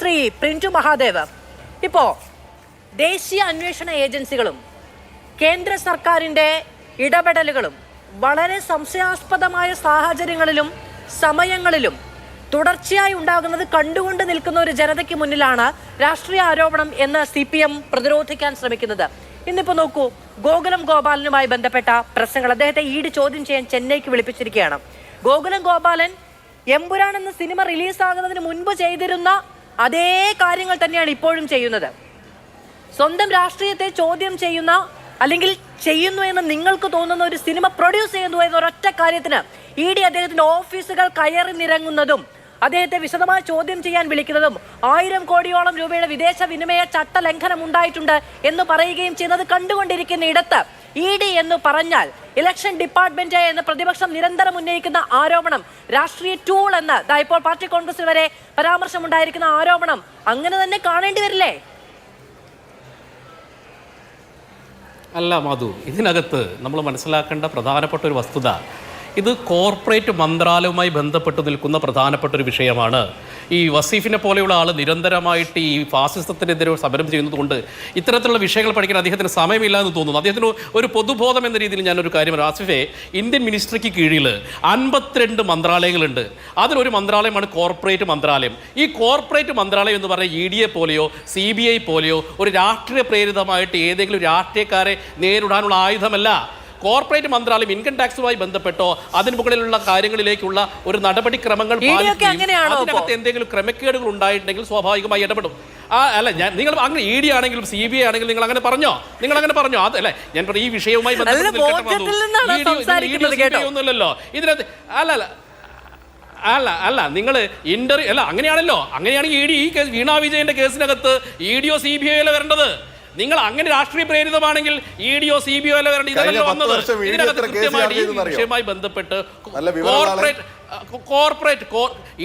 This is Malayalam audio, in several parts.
ശ്രീ പ്രിന്റു മഹാദേവ്. ഇപ്പോ ദേശീയ അന്വേഷണ ഏജൻസികളും കേന്ദ്ര സർക്കാരിന്റെ ഇടപെടലുകളും വളരെ സംശയാസ്പദമായ സാഹചര്യങ്ങളിലും സമയങ്ങളിലും തുടർച്ചയായി ഉണ്ടാകുന്നത് കണ്ടുകൊണ്ട് നിൽക്കുന്ന ഒരു ജനതയ്ക്ക് മുന്നിലാണ് രാഷ്ട്രീയ ആരോപണം എന്ന് സി പി എം പ്രതിരോധിക്കാൻ ശ്രമിക്കുന്നത്. ഇന്നിപ്പോ നോക്കൂ ഗോകുലം ഗോപാലനുമായി ബന്ധപ്പെട്ട പ്രശ്നങ്ങൾ. അദ്ദേഹത്തെ ഈട് ചോദ്യം ചെയ്യാൻ ചെന്നൈക്ക് വിളിപ്പിച്ചിരിക്കുകയാണ്. ഗോകുലം ഗോപാലൻ എമ്പുരാൻ എന്ന സിനിമ റിലീസാകുന്നതിന് മുൻപ് ചെയ്തിരുന്ന അതേ കാര്യങ്ങൾ തന്നെയാണ് ഇപ്പോഴും ചെയ്യുന്നത്. സ്വന്തം രാഷ്ട്രീയത്തെ ചോദ്യം ചെയ്യുന്ന അല്ലെങ്കിൽ ചെയ്യുന്നു എന്ന് നിങ്ങൾക്ക് തോന്നുന്ന ഒരു സിനിമ പ്രൊഡ്യൂസ് ചെയ്യുന്നു എന്ന ഒരൊറ്റ കാര്യത്തിന് ഇ ഡി അദ്ദേഹത്തിന്റെ ഓഫീസുകൾ കയറി നിരങ്ങുന്നതും അദ്ദേഹത്തെ വിശദമായി ചോദ്യം ചെയ്യാൻ വിളിക്കുന്നതും ആയിരം കോടിയോളം രൂപയുടെ വിദേശ വിനിമയ ചട്ട ലംഘനം ഉണ്ടായിട്ടുണ്ട് എന്ന് പറയുകയും ചെയ്യുന്നത് കണ്ടുകൊണ്ടിരിക്കുന്ന ഇടത്ത് ഇ ഡി എന്ന് പറഞ്ഞാൽ ഇലക്ഷൻ ഡിപ്പാർട്ട്മെന്റ് എന്ന് പ്രതിപക്ഷം നിരന്തരം ഉന്നയിക്കുന്ന ആരോപണം രാഷ്ട്രീയ ടൂൾ എന്ന്. ദാ ഇപ്പോൾ പാർട്ടി കോൺഗ്രസിൽ വരെ പരാമർശമുണ്ടായിരിക്കുന്ന ആരോപണം. അങ്ങനെ തന്നെ കാണേണ്ടി വരില്ലേ? അല്ല മധു ഇതിനകത്ത് നമ്മൾ മനസ്സിലാക്കേണ്ട പ്രധാനപ്പെട്ട ഒരു വസ്തുത. ഇത് കോർപ്പറേറ്റ് മന്ത്രാലയവുമായി ബന്ധപ്പെട്ട് നിൽക്കുന്ന പ്രധാനപ്പെട്ട ഒരു വിഷയമാണ്. ഈ വസീഫിനെ പോലെയുള്ള ആൾ നിരന്തരമായിട്ട് ഈ ഫാസിസത്തിനെതിരെ സമരം ചെയ്യുന്നതുകൊണ്ട് ഇത്തരത്തിലുള്ള വിഷയങ്ങൾ പഠിക്കാൻ അദ്ദേഹത്തിന് സമയമില്ല എന്ന് തോന്നുന്നു. അദ്ദേഹത്തിന് ഒരു പൊതുബോധം എന്ന രീതിയിൽ ഞാനൊരു കാര്യം. ആസിഫെ ഇന്ത്യൻ മിനിസ്ട്രിക്ക് കീഴിൽ അൻപത്തിരണ്ട് മന്ത്രാലയങ്ങളുണ്ട്. അതിലൊരു മന്ത്രാലയമാണ് കോർപ്പറേറ്റ് മന്ത്രാലയം. ഈ കോർപ്പറേറ്റ് മന്ത്രാലയം എന്ന് പറഞ്ഞാൽ ഇ ഡി എ പോലെയോ സി ബി ഐ പോലെയോ ഒരു രാഷ്ട്രീയ പ്രേരിതമായിട്ട് ഏതെങ്കിലും രാഷ്ട്രീയക്കാരെ നേരിടാനുള്ള ആയുധമല്ല. കോർപ്പറേറ്റ് മന്ത്രാലയം ഇൻകം ടാക്സുമായി ബന്ധപ്പെട്ടോ അതിന് മുകളിലുള്ള കാര്യങ്ങളിലേക്കുള്ള ഒരു നടപടിക്രമങ്ങൾ അതിനകത്ത് എന്തെങ്കിലും ക്രമക്കേടുകൾ ഉണ്ടായിട്ടുണ്ടെങ്കിൽ സ്വാഭാവികമായി ഇടപെടും. ആ അല്ല ഞാൻ നിങ്ങൾ അങ്ങനെ ഇ ഡി ആണെങ്കിലും സി ബി ഐ ആണെങ്കിലും നിങ്ങൾ അങ്ങനെ പറഞ്ഞോ? നിങ്ങൾ അങ്ങനെ പറഞ്ഞോ? അത് അല്ല ഞാൻ പറഞ്ഞു ഈ വിഷയവുമായി ബന്ധപ്പെട്ട്. ഒന്നുമില്ലല്ലോ. ഇതിനകത്ത് അല്ല അല്ല അല്ല അല്ല നിങ്ങൾ ഇന്റർ അല്ല അങ്ങനെയാണല്ലോ. അങ്ങനെയാണെങ്കിൽ ഇ ഡി ഈ കേസ് വീണാ വിജയന്റെ കേസിനകത്ത് ഇ ഡിയോ സി ബി ഐയിലോ വരേണ്ടത്? നിങ്ങൾ അങ്ങനെ രാഷ്ട്രീയ പ്രേരിതമാണെങ്കിൽ ഇ ഡിയോ സി ബി ഒ ഇതല്ലോ വന്നത്. ഇതിനകത്ത് കൃത്യമായിട്ട് ഈ അറിയോ? വിഷയവുമായി ബന്ധപ്പെട്ട് കോർപ്പറേറ്റ് കോർപ്പറേറ്റ്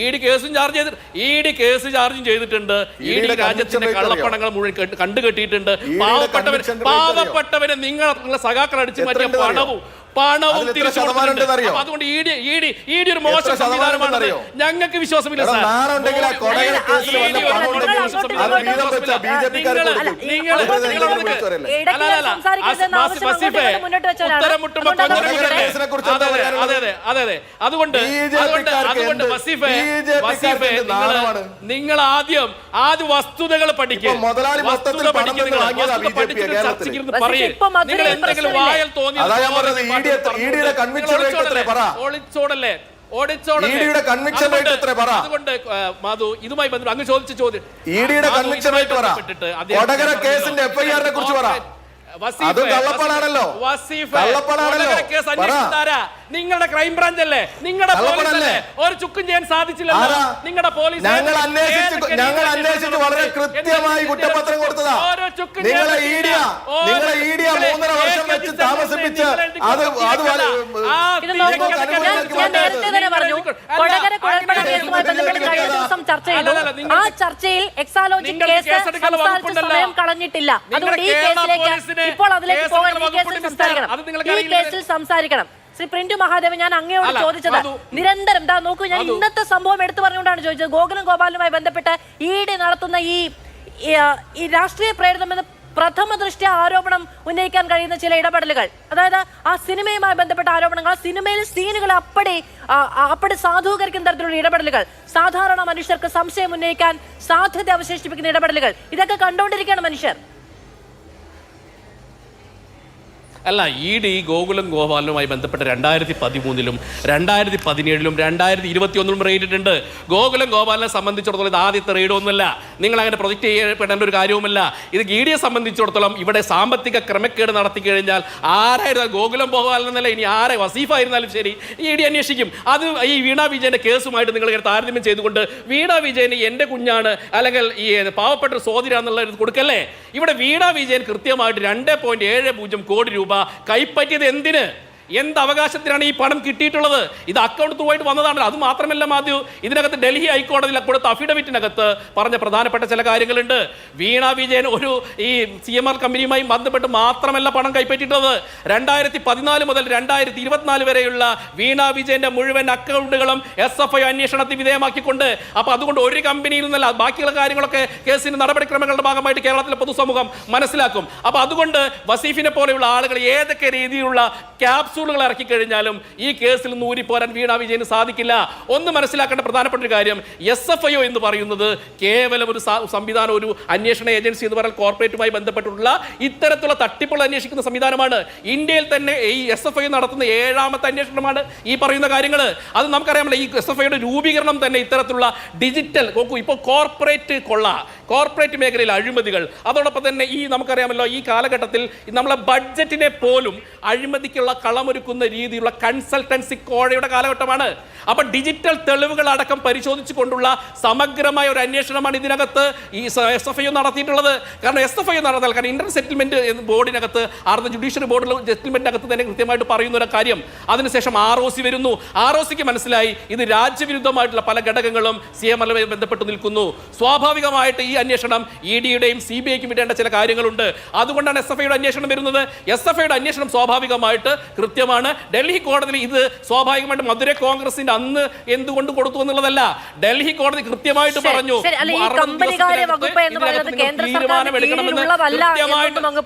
ഇ ഡി കേസും ചാർജ് ചെയ്ത് ഇ ഡി കേസ് ചാർജും ചെയ്തിട്ടുണ്ട്. ഇ ഡി രാജ്യത്തിന്റെ കള്ളപ്പണങ്ങൾ മുഴുവൻ കണ്ട് കണ്ടുകെട്ടിയിട്ടുണ്ട്. യുടെ പാവപ്പെട്ടവരെ conviction പാവപ്പെട്ടവനെ നിങ്ങൾ നിങ്ങളെ സഖാക്കൾ അടിച്ചു മാറ്റിയ പണവും പണവും തിരിച്ചു അതുകൊണ്ട് E D E D E D ഒരു മോശം സംവിധാനമാണ് ഞങ്ങൾക്ക് വിശ്വാസമില്ല അതുകൊണ്ട് അതുകൊണ്ട് നിങ്ങൾ ആദ്യം ആദ്യം വസ്തുതകൾ BJP കേരളത്തിൽ. വസീഫെ, ഇപ്പൊ നിങ്ങൾ എന്തെങ്കിലും വായൽ തോന്നി ഒളിച്ചോടല്ലേ അതുകൊണ്ട്- ആ, ഇതുമായി ബന്ധപ്പെട്ട് അങ്ങ് ചോദിച്ച ചോദ്യം. മാധു, കേസിന്റെ എഫ്ഐആറിനെ കുറിച്ച് പറ. നിങ്ങളുടെ ക്രൈംബ്രാഞ്ച് അല്ലേ? നിങ്ങളുടെ പോലീസ് അല്ലേ? ഒരു ചുക്കും ചെയ്യാൻ സാധിച്ചില്ലല്ലോ നിങ്ങളുടെ പോലീസ് ഞങ്ങൾ അന്വേഷിച്ചു ഞങ്ങൾ അന്വേഷിച്ചു വളരെ കൃത്യമായി കുറ്റപത്രം കൊടുത്തതാ. നിങ്ങളെ ചെയ്യാൻ നിങ്ങളെ ഈടിയ മൂന്നര വർഷം വെച്ച് താമസിപ്പിച്ച് അത് അത് ഞാൻ നേരത്തെ തന്നെ പറഞ്ഞു കൊടകര കുഴൽപ്പണ അങ്ങനെ കേസുമായി ബന്ധപ്പെട്ട് കഴിഞ്ഞ ദിവസം ചർച്ച ചെയ്തു. ആ ചർച്ചയിൽ കേസ് സമയം കളഞ്ഞിട്ടില്ല. അതുകൊണ്ട് ഈ കേസിലേക്ക് ഇപ്പോൾ അതിലേക്ക് പോകാൻ ഈ കേസെടുക്കാനുള്ള കേസിൽ സംസാരിക്കണം. ഈ കേസിൽ സംസാരിക്കണം. ശ്രീ പ്രിന്റു മഹാദേവൻ ഞാൻ അങ്ങയോട് ചോദിച്ചത് നിരന്തരം ദാ നോക്കൂ ഞാൻ ഇന്നത്തെ സംഭവം എടുത്തു പറഞ്ഞുകൊണ്ടാണ് ചോദിച്ചത്. ഗോകുലം ഗോപാലനുമായി ബന്ധപ്പെട്ട് ഈ ഡി നടത്തുന്ന ഈ രാഷ്ട്രീയ പ്രേരിതമെന്ന് പ്രഥമ ദൃഷ്ടി ആരോപണം ഉന്നയിക്കാൻ കഴിയുന്ന ചില ഇടപെടലുകൾ. അതായത് ആ സിനിമയുമായി ബന്ധപ്പെട്ട ആരോപണങ്ങൾ സിനിമയിൽ സീനുകൾ അപ്പടി അപ്പടി സാധൂകരിക്കുന്ന തരത്തിലുള്ള ഇടപെടലുകൾ സാധാരണ മനുഷ്യർക്ക് സംശയം ഉന്നയിക്കാൻ സാധ്യത അവശേഷിപ്പിക്കുന്ന ഇടപെടലുകൾ. ഇതൊക്കെ കണ്ടുകൊണ്ടിരിക്കുകയാണ് മനുഷ്യർ. അല്ല ഇ ഡി ഗോകുലം ഗോപാലനുമായി ബന്ധപ്പെട്ട് രണ്ടായിരത്തി പതിമൂന്നിലും രണ്ടായിരത്തി പതിനേഴിലും രണ്ടായിരത്തി ഇരുപത്തി ഒന്നിലും റെയ്ഡിട്ടുണ്ട്. ഗോകുലം ഗോപാലിനെ സംബന്ധിച്ചിടത്തോളം ഇത് ആദ്യത്തെ റെയ്ഡ് ഒന്നുമല്ല. നിങ്ങൾ അങ്ങനെ പ്രൊജക്റ്റ് ചെയ്യപ്പെടേണ്ട ഒരു കാര്യവുമല്ല. ഇത് ഇ ഡിയെ സംബന്ധിച്ചിടത്തോളം ഇവിടെ സാമ്പത്തിക ക്രമക്കേട് നടത്തി കഴിഞ്ഞാൽ ആരായിരുന്നാൽ ഗോകുലം ഗോപാലൻ എന്നല്ല ഇനി ആരെ വസീഫായിരുന്നാലും ശരി. ഇ ഡി അന്വേഷിക്കും. അത് ഈ വീണ വിജയന്റെ കേസുമായിട്ട് നിങ്ങൾ ഇങ്ങനെ താരതമ്യം ചെയ്തുകൊണ്ട് വീണ വിജയന് എന്റെ കുഞ്ഞാണ് അല്ലെങ്കിൽ ഈ പാവപ്പെട്ട സോദര കൊടുക്കല്ലേ? ഇവിടെ വീണ വിജയൻ കൃത്യമായിട്ട് രണ്ട് പോയിന്റ് ഏഴ് പൂജ്യം കോടി രൂപ കൈപ്പറ്റിയത് എന്തിന്? എന്ത് അവകാശത്തിനാണ് ഈ പണം കിട്ടിയിട്ടുള്ളത്? ഇത് അക്കൗണ്ട് ത്രൂ ആയിട്ട് വന്നതാണല്ലോ. അത് മാത്രമല്ല മാത്യു ഇതിനകത്ത് ഡൽഹി ഹൈക്കോടതിയിൽ കൊടുത്ത അഫിഡവിറ്റിനകത്ത് പറഞ്ഞ പ്രധാനപ്പെട്ട ചില കാര്യങ്ങളുണ്ട്. വീണ വിജയൻ ഒരു ഈ സി എം ആർ കമ്പനിയുമായി ബന്ധപ്പെട്ട് മാത്രമല്ല പണം കൈപ്പറ്റിയിട്ടുള്ളത്. രണ്ടായിരത്തി പതിനാല് മുതൽ രണ്ടായിരത്തി ഇരുപത്തിനാല് വരെയുള്ള വീണ വിജയന്റെ മുഴുവൻ അക്കൗണ്ടുകളും എസ് എഫ് ഐ അന്വേഷണത്തിന് വിധേയമാക്കിക്കൊണ്ട്. അപ്പൊ അതുകൊണ്ട് ഒരു കമ്പനിയിൽ നിന്നല്ല ബാക്കിയുള്ള കാര്യങ്ങളൊക്കെ കേസിന്റെ നടപടിക്രമങ്ങളുടെ ഭാഗമായിട്ട് കേരളത്തിലെ പൊതുസമൂഹം മനസ്സിലാക്കും. അപ്പോൾ അതുകൊണ്ട് വസീഫിനെ പോലെയുള്ള ആളുകൾ ഏതൊക്കെ രീതിയിലുള്ള ക്യാപ്സൂളുകൾ ഇറക്കി കഴിഞ്ഞാലും ഈ കേസിൽ നിന്ന് ഊരിപ്പോരാൻ വീണ വിജയന് സാധിക്കില്ല. ഒന്ന് മനസ്സിലാക്കേണ്ട പ്രധാനപ്പെട്ട ഒരു കാര്യം എസ് എഫ് ഐ എന്ന് പറയുന്നത് കേവലം ഒരു സംവിധാനം ഒരു അന്വേഷണ ഏജൻസി എന്ന് പറഞ്ഞാൽ കോർപ്പറേറ്റുമായി ബന്ധപ്പെട്ടുള്ള ഇത്തരത്തിലുള്ള തട്ടിപ്പുകൾ അന്വേഷിക്കുന്ന സംവിധാനമാണ്. ഇന്ത്യയിൽ തന്നെ ഈ എസ് എഫ് ഐ നടത്തുന്ന ഏഴാമത്തെ അന്വേഷണമാണ് ഈ പറയുന്ന കാര്യങ്ങൾ. അത് നമുക്കറിയാമല്ലോ ഈ എസ് എഫ് ഐയുടെ രൂപീകരണം തന്നെ ഇത്തരത്തിലുള്ള ഡിജിറ്റൽ നോക്കൂ ഇപ്പോൾ കോർപ്പറേറ്റ് കൊള്ള കോർപ്പറേറ്റ് മേഖലയിൽ അഴിമതികൾ. അതോടൊപ്പം തന്നെ ഈ നമുക്കറിയാമല്ലോ ഈ കാലഘട്ടത്തിൽ നമ്മളെ ബഡ്ജറ്റിനെ പോലും അഴിമതിക്കുള്ള കളമൊരുക്കുന്ന രീതിയിലുള്ള കൺസൾട്ടൻസി കോഴയുടെ കാലഘട്ടമാണ്. അപ്പൊ ഡിജിറ്റൽ തെളിവുകൾ അടക്കം പരിശോധിച്ചു കൊണ്ടുള്ള സമഗ്രമായ ഒരു അന്വേഷണമാണ് ഇതിനകത്ത് ഈ എസ് എഫ് ഐ നടത്തിയിട്ടുള്ളത്. കാരണം എസ് എഫ് ഐ നടന്നാൽ കാരണം ഇന്റർ സെറ്റിൽമെന്റ് ബോർഡിനകത്ത് ആർന്ന ജുഡീഷ്യറി ബോർഡിൽ സെറ്റിൽമെന്റിനകത്ത് തന്നെ കൃത്യമായിട്ട് പറയുന്ന ഒരു കാര്യം. അതിനുശേഷം ആർ ഒ സി വരുന്നു. ആർ ഒ സിക്ക് മനസ്സിലായി ഇത് രാജ്യവിരുദ്ധമായിട്ടുള്ള പല ഘടകങ്ങളും സി എം എല്ലുമായി ബന്ധപ്പെട്ട് നിൽക്കുന്നു. സ്വാഭാവികമായിട്ട് ഈ അന്വേഷണം ഇ ഡിയുടെയും സി ബി ഐക്കും വിടേണ്ട ചില കാര്യങ്ങളുണ്ട്. അതുകൊണ്ടാണ് എസ് എഫ് ഐയുടെ അന്വേഷണം വരുന്നത്. എസ് എഫ് ഐയുടെ അന്വേഷണം സ്വാഭാവികമായിട്ട് കൃത്യമാണ്. ഡൽഹി കോടതിയിൽ ഇത് സ്വാഭാവികമായിട്ട് മധുര കോൺഗ്രസിന്റെ അന്ന് എന്തുകൊണ്ട് കൊടുത്തു എന്നുള്ളതല്ല. ഡൽഹി കോടതി കൃത്യമായിട്ട് പറഞ്ഞു.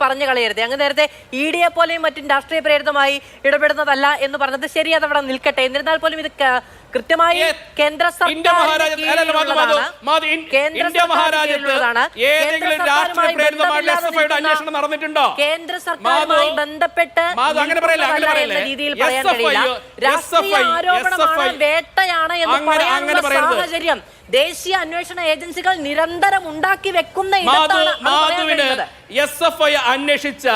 പറഞ്ഞു കളയരുത്. അങ്ങ് നേരത്തെ ഇ ഡിയെ പോലെയും മറ്റും രാഷ്ട്രീയ പ്രേരിതമായി ഇടപെടുന്നതല്ല എന്ന് പറഞ്ഞത് ശരി അതവിടെ നിൽക്കട്ടെ. എന്നിരുന്നാൽ പോലും ഇത് കൃത്യമായി കേന്ദ്ര സർക്കാരുമായി ബന്ധപ്പെട്ട് എന്ന രീതിയിൽ പറയാൻ കഴിയില്ല. രാഷ്ട്രീയ ആരോപണമാണ് വേട്ടയാണ് എന്ന് അങ്ങനെ- അങ്ങനെ പറയാനുള്ള സാഹചര്യം. ദേശീയ അന്വേഷണ ഏജൻസികൾ നിരന്തരം ഉണ്ടാക്കി വെക്കുന്ന ഇടത്താണ് അന്വേഷിച്ച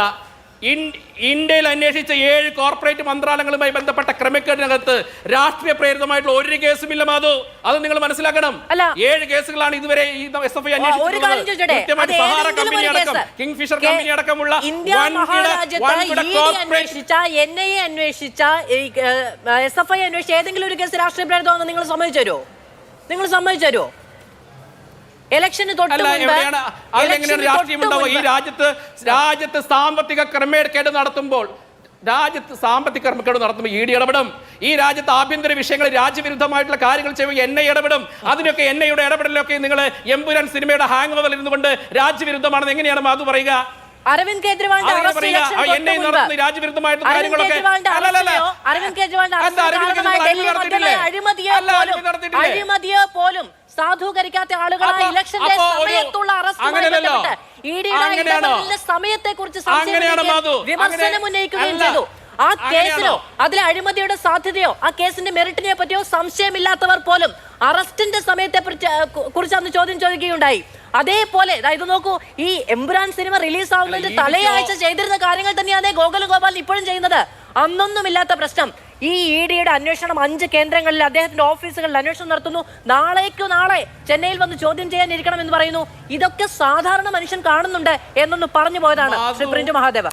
ഇന്ത്യയിൽ അന്വേഷിച്ച ഏഴ് കോർപ്പറേറ്റ് മന്ത്രാലയങ്ങളുമായി ബന്ധപ്പെട്ട ക്രമക്കേടിനകത്ത് രാഷ്ട്രീയ പ്രേരിതമായിട്ടുള്ള ഒരു കേസും ഇല്ല മാധു. അത് നിങ്ങൾ മനസ്സിലാക്കണം. ഏഴ് കേസുകളാണ് ഇതുവരെ എസ് എഫ് ഐ അത് സഹാറ കമ്പനി അടക്കം കേസ്. കിങ് ഫിഷർ കമ്പനി അടക്കമുള്ള എൻ ഐ എ അന്വേഷിച്ച എസ് എഫ് ഐ അന്വേഷിച്ച ഏതെങ്കിലും ഒരു കേസ് രാഷ്ട്രീയ പ്രേരിതമാണെന്ന് നിങ്ങൾ സമ്മതിച്ചു തരുമോ? നിങ്ങൾ സമ്മതിച്ചു തരുമോ? ഇലക്ഷന് തൊട്ട് രാഷ്ട്രീയം ഉണ്ടാവുക? ഈ രാജ്യത്ത് രാജ്യത്ത് സാമ്പത്തിക ക്രമേക്കേട് നടത്തുമ്പോൾ രാജ്യത്ത് സാമ്പത്തിക ക്രമക്കേട് നടത്തുമ്പോൾ ഇ ഡി ഇടപെടും. ഈ രാജ്യത്ത് ആഭ്യന്തര വിഷയങ്ങൾ രാജ്യവിരുദ്ധമായിട്ടുള്ള കാര്യങ്ങൾ ചെയ്യുമ്പോൾ എൻ ഐ ഇടപെടും. അതിനൊക്കെ എൻ ഐയുടെ ഇടപെടലൊക്കെ നിങ്ങൾ എമ്പുരാൻ സിനിമയുടെ ഹാങ് ഓവറിൽ ഇരുന്നു കൊണ്ട് രാജ്യവിരുദ്ധമാണെന്ന് എങ്ങനെയാണ് മാധു പറയുക? അരവിന്ദ് കേജ്രിവാളിന്റെ അരവിന്ദ് കാര്യങ്ങളൊക്കെ. അരവിന്ദ് കെജ്രിവാളിന്റെ അഴിമതിയെ പോലും സാധൂകരിക്കാത്ത ആളുകളായ അപ്പൊ- ഇലക്ഷന്റെ സമയത്തുള്ള അറസ്റ്റ് സമയത്തെ കുറിച്ച്? വിമർശനം ഉന്നയിക്കുകയും ചെയ്തു. ആ കേസിലോ അതിലെ അഴിമതിയുടെ സാധ്യതയോ ആ കേസിന്റെ മെറിറ്റിനെ പറ്റിയോ സംശയമില്ലാത്തവർ പോലും അറസ്റ്റിന്റെ സമയത്തെ കുറിച്ച് അന്ന് ചോദ്യം ചോദിക്കുകയുണ്ടായി. അതേപോലെ ഇത് നോക്കൂ ഈ എമ്പുരാൻ സിനിമ റിലീസ് ആവുന്നതിന്റെ തലയാഴ്ച ചെയ്തിരുന്ന കാര്യങ്ങൾ തന്നെയാണ് ഗോകുൽ ഗോപാൽ ഇപ്പോഴും ചെയ്യുന്നത്. അന്നൊന്നുമില്ലാത്ത പ്രശ്നം. ഈ ഇ ഡിയുടെ അന്വേഷണം അഞ്ച് കേന്ദ്രങ്ങളിൽ അദ്ദേഹത്തിന്റെ ഓഫീസുകളിൽ അന്വേഷണം നടത്തുന്നു. നാളേക്കു നാളെ ചെന്നൈയിൽ വന്ന് ചോദ്യം ചെയ്യാനിരിക്കണം എന്ന് പറയുന്നു. ഇതൊക്കെ സാധാരണ മനുഷ്യൻ കാണുന്നുണ്ട് എന്നൊന്ന് പറഞ്ഞു പോയതാണ് ശ്രീ പ്രിഞ്ചു പ്രിന്റു മഹാദേവ.